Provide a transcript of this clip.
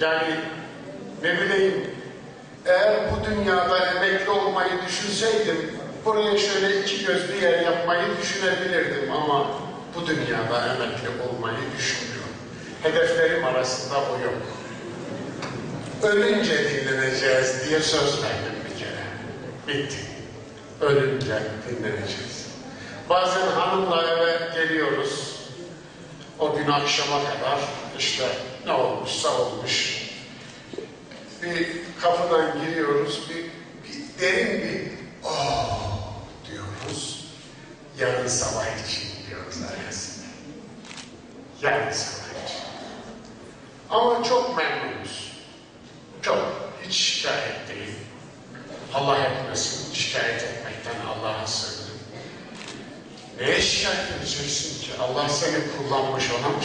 Yani ne bileyim eğer bu dünyada emekli olmayı düşünseydim buraya şöyle iki göz bir yer yapmayı düşünebilirdim ama bu dünyada emekli olmayı düşünmüyorum. Hedeflerim arasında o yok. Ölünce dinleneceğiz diye söz verdim bir kere. Bitti. Ölünce dinleneceğiz. Bazen hanımla eve geliyoruz. O gün akşama kadar işte ne olmuşsa olmuş. Bir kapıdan giriyoruz, bir, bir derin bir oh diyoruz. Yarın sabah için diyoruz arkasında. Yarın sabah için. Ama çok memnunuz. Çok. Hiç şikayet değil. Allah etmesin. Şikayet etmekten Allah'a sığınırım. Neye şikayet edeceksin ki? Allah seni kullanmış ona mı?